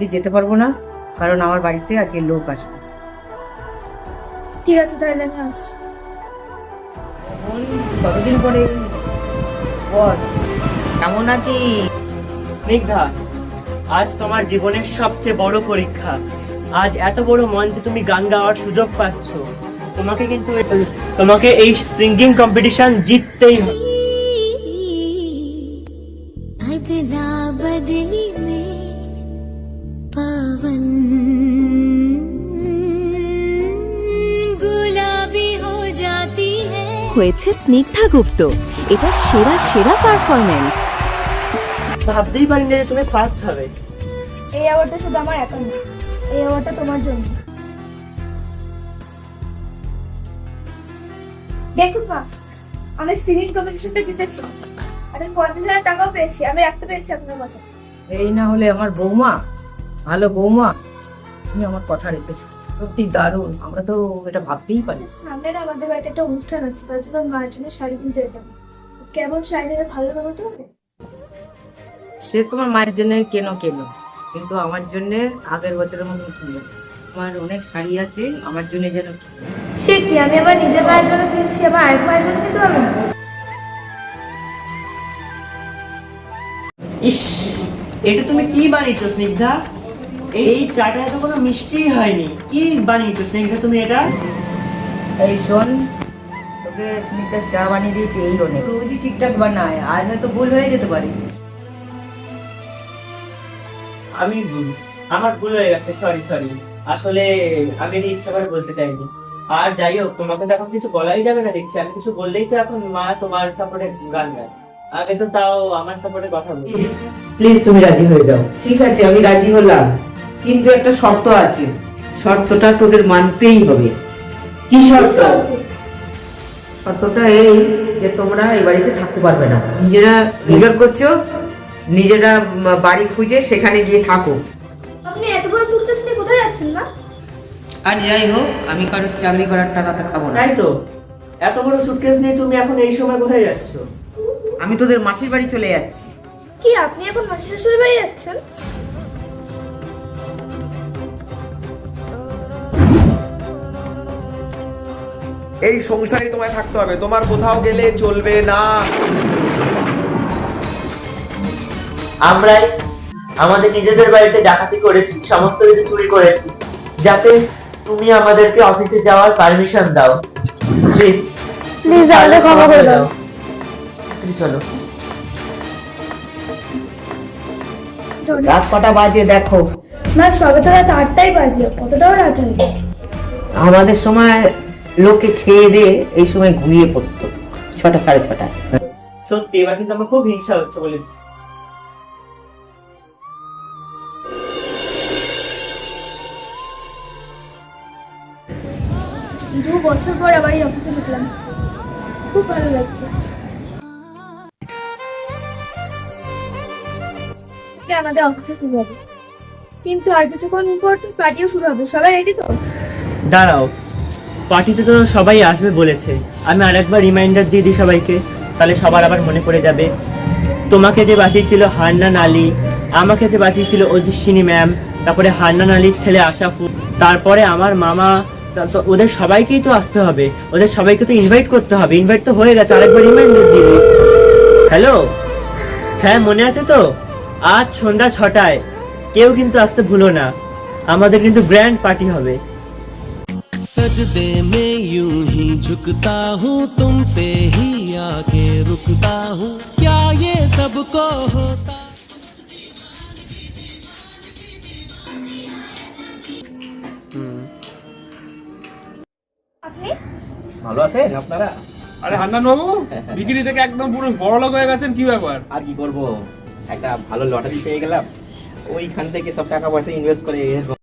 আজকে যেতে পারব না কারণ আমার বাড়িতে আজকে লোক আসবে। ঠিক আছে তাহলে আমি কতদিন পরে? বস কেমন স্নিগ্ধা আজ তোমার জীবনের সবচেয়ে বড় পরীক্ষা। আজ এত বড় মঞ্চে তুমি গান গাওয়ার সুযোগ পাচ্ছ। তোমাকে কিন্তু তোমাকে এই সিঙ্গিং কম্পিটিশন জিততেই হবে। বদলি पवन गुलाबी हो जाती है হয়েছে স্নিগ্ধা গুপ্ত এটা সেরা সেরা পারফরমেন্স ভাবতেই পারিনি যে তুমি ফার্স্ট হবে এই অ্যাওয়ার্ডটা শুধু আমার একা না এই অ্যাওয়ার্ডটা তোমার জন্য দেখুন মা আমি সিরিজ কম্পিটিশনটা জিতেছি আমি পঞ্চাশ হাজার টাকাও পেয়েছি আমি রাখতে পেরেছি আপনার কথা এই না হলে আমার বৌমা ভালো বৌমা তুমি আমার কথা রেখেছো। সত্যি দারুণ আমরা তো এটা ভাবতেই পারি। সামনের আমাদের বাড়িতে একটা অনুষ্ঠান আছে তার জন্য মায়ের জন্য শাড়ি কিনতে যাব। কেমন শাড়ি নিলে ভালো হবে সে তোমার মায়ের জন্য কেন কেন কিন্তু আমার জন্য আগের বছরের মতো কিনবে আমার অনেক শাড়ি আছে আমার জন্য যেন। সে কি আমি আবার নিজের মায়ের জন্য কিনছি আবার আরেক মায়ের জন্য কিন্তু আমি না? ইস এটা তুমি কি বানিয়েছো স্নিগ্ধা? এই চাটা তো কোনো মিষ্টি হয়নি। কি বানিয়েছো স্নিগ্ধা তুমি এটা? এই শোন তোকে স্নিগ্ধার চা বানিয়ে দিয়েছি এই অনেক রোজই ঠিকঠাক বানায় আজ হয়তো ভুল হয়ে যেতে পারে। আমি ভুল- আমার ভুল হয়ে গেছে সরি সরি আসলে আমি এটা ইচ্ছা করে বলতে চাইনি। আর যাই হোক তোমাকে তো এখন কিছু বলাই যাবে না দেখছি। আমি কিছু বললেই তো এখন মা তোমার সাপোর্টে গান গায়। আগে তো তাও আমার সাপোর্টে কথা বলি প্লিজ তুমি রাজি হয়ে যাও। ঠিক আছে আমি রাজি হলাম। কিন্তু একটা শর্ত আছে। শর্তটা তোদের মানতেই হবে। কি শর্ত? শর্তটা এই যে তোমরা এই বাড়িতে থাকতে পারবে না। নিজেরা রোজগার করছ নিজেরা বাড়ি খুঁজে সেখানে গিয়ে থাকো। আপনি এত বড় সুটকেস নিয়ে কোথায় যাচ্ছেন না আর যাই হোক আমি কারোর চাকরি করার টাকাতে খাব না। তাই তো। এত বড় সুটকেস নিয়ে তুমি এখন এই সময় কোথায় যাচ্ছ? আমি তোদের মাসির বাড়ি চলে যাচ্ছি। কি আপনি এখন মাসির শ্বশুর বাড়ি যাচ্ছেন? এই সংসারে তোমায় থাকতে হবে। তোমার কোথাও গেলে চলবে না। আমরাই আমাদের নিজেদের বাড়িতে ডাকাতি করেছি সমস্ত কিছু চুরি করেছি। যাতে তুমি আমাদেরকে অফিসে যাওয়ার পারমিশন দাও। প্লিজ প্লিজ আমাদের ক্ষমা করে দাও। চলো। রাত কটা বাজে দেখো। মা সবে তো রাত আটটাই বাজে। কতটাও রাত আমাদের সময় লোকে খেয়ে দিয়ে এই সময় ঘুমিয়ে পড়তো ছটা সাড়ে ছটায় সত্যি এবার কিন্তু আমার খুব হিংসা হচ্ছে বলে। দু বছর পর আবার এই অফিসে ঢুকলাম। খুব ভালো লাগছে। আমাদের অফিসে শুরু হবে? কিন্তু আর কিছুক্ষণ পর তো পার্টিও শুরু হবে সবাই রেডি তো? দাঁড়াও পার্টিতে তো সবাই আসবে বলেছে। আমি আরেকবার রিমাইন্ডার দিয়ে দিই সবাইকে, তাহলে সবার আবার মনে পড়ে যাবে। তোমাকে যে বাঁচিয়েছিল হান্নান আলী আমাকে যে বাঁচিয়েছিল অজিশ্বিনী ম্যাম তারপরে হান্নান আলীর ছেলে আশাফু, তারপরে আমার মামা, তো ওদের সবাইকেই তো আসতে হবে। ওদের সবাইকে তো ইনভাইট করতে হবে। ইনভাইট তো হয়ে গেছে, আরেকবার রিমাইন্ডার দিয়ে দিই। হ্যালো হ্যাঁ মনে আছে তো? আজ সন্ধ্যা ছটায়। কেউ কিন্তু আসতে ভুলো না। আমাদের কিন্তু গ্র্যান্ড পার্টি হবে। सजदे में यूं ही झुकता हूँ तुम पे ही आके रुकता हूँ क्या ये सबको होता আপনি ভালো আছেন আপনারা আরে হান্নান বাবু বিক্রি থেকে একদম পুরো বড় লোক হয়ে গেছেন কি ব্যাপার আর কি করব একটা ভালো লটারি পেয়ে গেলাম ওইখান থেকে সব টাকা পয়সা ইনভেস্ট করে এরকম